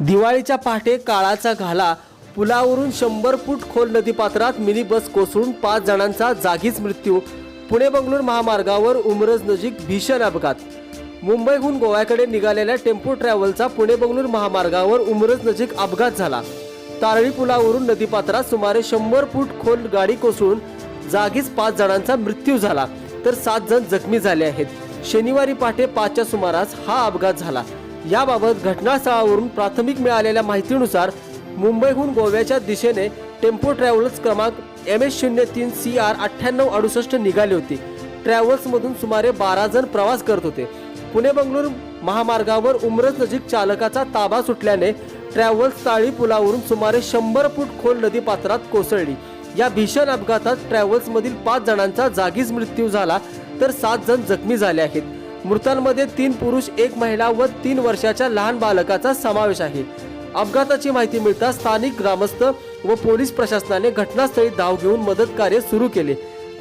दिवाळीच्या पहाटे काळाचा घाला पुलावरून शंभर फूट खोल नदीपात्रात मिनी बस कोसळून पाच जणांचा जागीच मृत्यू. पुणे बंगलोर महामार्गावर उमरज नजीक भीषण अपघात. मुंबईहून गोव्याकडे निघालेल्या टेम्पो ट्रॅव्हलचा पुणे बंगलोर महामार्गावर उमरज नजीक अपघात झाला. तारळी पुलावरून नदीपात्रात सुमारे शंभर फूट खोल गाडी कोसळून जागीच पाच जणांचा मृत्यू झाला तर सात जण जखमी झाले आहेत. शनिवारी पहाटे पाचच्या सुमारास हा अपघात झाला. याबाबत घटनास्थळावरून प्राथमिक मिळालेल्या माहितीनुसार मुंबईहून गोव्याच्या दिशेने टेम्पो ट्रॅव्हल्स क्रमांक एम एस शून्य तीन सी आर अठ्ठ्याण्णव अडुसष्ट निघाले होते. ट्रॅव्हल्समधून सुमारे बारा जण प्रवास करत होते. पुणे बंगळूर महामार्गावर उमरज नजीक चालकाचा ताबा सुटल्याने ट्रॅव्हल्स ताळी पुलावरून सुमारे शंभर फूट खोल नदी पात्रात कोसळली. या भीषण अपघातात ट्रॅव्हल्समधील पाच जणांचा जागीच मृत्यू झाला तर सात जण जखमी झाले आहेत. मृतांमध्ये तीन पुरुष एक महिला व तीन वर्षाच्या लहान बालकाचा समावेश आहे. अपघाताची माहिती मिळताच स्थानिक ग्रामस्थ व पोलीस प्रशासनाने घटनास्थळी धाव घेऊन मदत कार्य सुरू केले.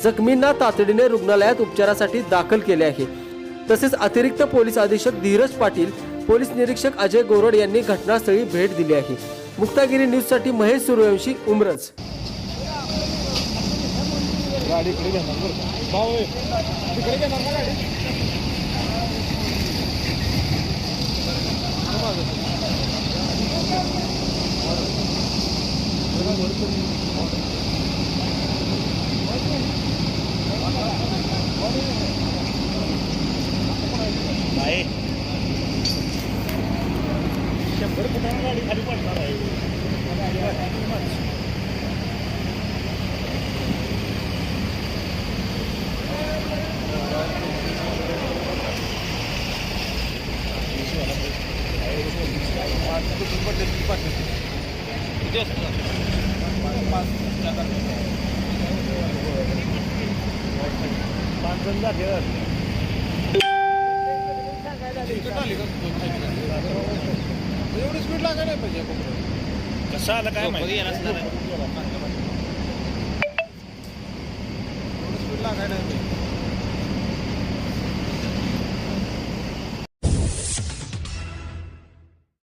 जखमींना तातडीने रुग्णालयात उपचारासाठी दाखल केले आहे. तसेच अतिरिक्त पोलीस अधीक्षक धीरज पाटील पोलीस निरीक्षक अजय गोरड यांनी घटनास्थळी भेट दिली आहे. मुक्तागिरी न्यूजसाठी महेश सूर्यवंशी उमरज. गाडी शंभर फुटानं गाडी खाली पडणार आहे. पाच एवढी स्पीड लागायला पाहिजे. कसं आलं काय माहिती?